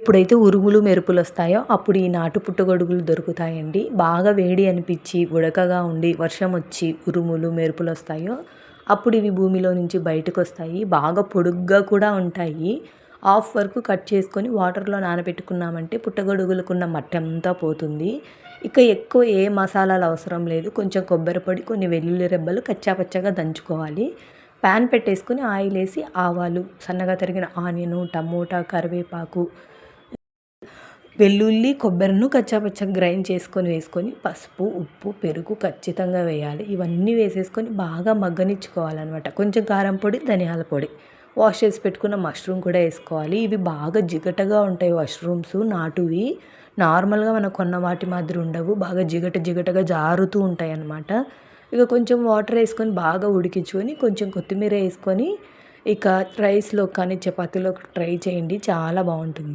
ఎప్పుడైతే ఉరుములు మెరుపులు వస్తాయో అప్పుడు ఈ నాటు పుట్టగొడుగులు దొరుకుతాయండి. బాగా వేడి అనిపించి ఉడకగా ఉండి వర్షం వచ్చి ఉరుములు మెరుపులు వస్తాయో అప్పుడు ఇవి భూమిలో నుంచి బయటకు వస్తాయి బాగా పొడుగ్గా కూడా ఉంటాయి. హాఫ్ వరకు కట్ చేసుకొని వాటర్లో నానబెట్టుకున్నామంటే పుట్టగొడుగులకున్న మట్టి అంతా పోతుంది. ఇక ఎక్కువ ఏ మసాలాలు అవసరం లేదు. కొంచెం కొబ్బరి పొడి కొన్ని వెల్లుల్లి రెబ్బలు కచ్చాపచ్చగా దంచుకోవాలి. ప్యాన్ పెట్టేసుకొని ఆయిల్ వేసి ఆవాలు సన్నగా తరిగిన ఆనియను టమోటా కరివేపాకు వెల్లుల్లి కొబ్బరిను కచ్చాపచ్చగా గ్రైండ్ చేసుకొని వేసుకొని పసుపు ఉప్పు పెరుగు ఖచ్చితంగా వేయాలి. ఇవన్నీ వేసేసుకొని బాగా మగ్గనిచ్చుకోవాలన్నమాట. కొంచెం కారం పొడి ధనియాల పొడి. వాష్ చేసి పెట్టుకున్న మష్రూమ్ కూడా వేసుకోవాలి. ఇవి బాగా జిగటగా ఉంటాయి మష్రూమ్స్ నాటువి నార్మల్గా మనం కొన్న వాటి మాదిరి ఉండవు. బాగా జిగట జిగటగా జారుతూ ఉంటాయి అన్నమాట ఇక కొంచెం వాటర్ వేసుకొని బాగా ఉడికించుకొని కొంచెం కొత్తిమీర వేసుకొని ఇక రైస్లో కానీ చపాతీలో ట్రై చేయండి. చాలా బాగుంటుంది.